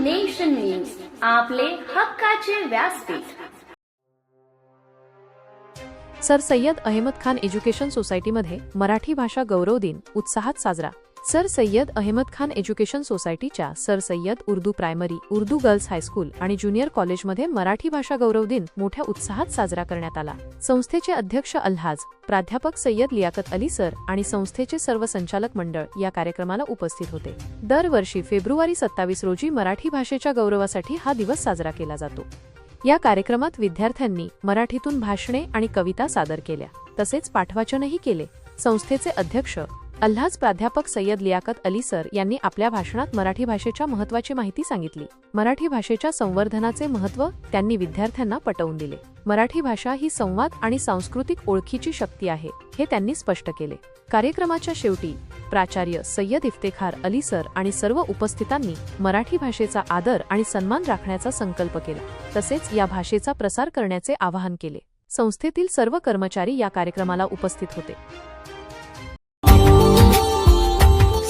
Nation news आपले हक्काचे व्यासपीठ. सर सय्यद अहमद खान एज्युकेशन सोसायटीमध्ये मराठी भाषा गौरव दिन उत्साहात साजरा. सर सय्यद अहमद खान एज्युकेशन सोसायटीच्या sir Syed Urdu primary Urdu girls high school आणि ज्युनियर कॉलेजमध्ये मराठी भाषा गौरव दिन मोठ्या उत्साहात साजरा करण्यात आला. संस्थेचे अध्यक्ष अल्हाज प्राध्यापक सय्यद लियाकत अली सर आणि संस्थेचे सर्व संचालक मंडळ या कार्यक्रमाला उपस्थित होते. दरवर्षी फेब्रुवारी सत्तावीस रोजी मराठी भाषेच्या गौरवासाठी हा दिवस साजरा केला जातो. या कार्यक्रमात विद्यार्थ्यांनी मराठीतून भाषणे आणि कविता सादर केल्या. तसेच पाठवाचनही केले. संस्थेचे अध्यक्ष अल्हाज प्राध्यापक सय्यद लियाकत अली सर यांनी आपल्या भाषणात मराठी भाषेच्या महत्वाची माहिती सांगितली. मराठी भाषेच्या संवर्धनाचे महत्त्व त्यांनी विद्यार्थ्यांना पटवून दिले. मराठी भाषा ही संवाद आणि सांस्कृतिक ओळखीची शक्ती आहे हे त्यांनी स्पष्ट केले. कार्यक्रमाच्या शेवटी प्राचार्य सय्यद इफ्तेखार अली सर आणि सर्व उपस्थितांनी मराठी भाषेचा आदर आणि सन्मान राखण्याचा संकल्प केला. तसेच या भाषेचा प्रसार करण्याचे आवाहन केले. संस्थेतील सर्व कर्मचारी या कार्यक्रमाला उपस्थित होते.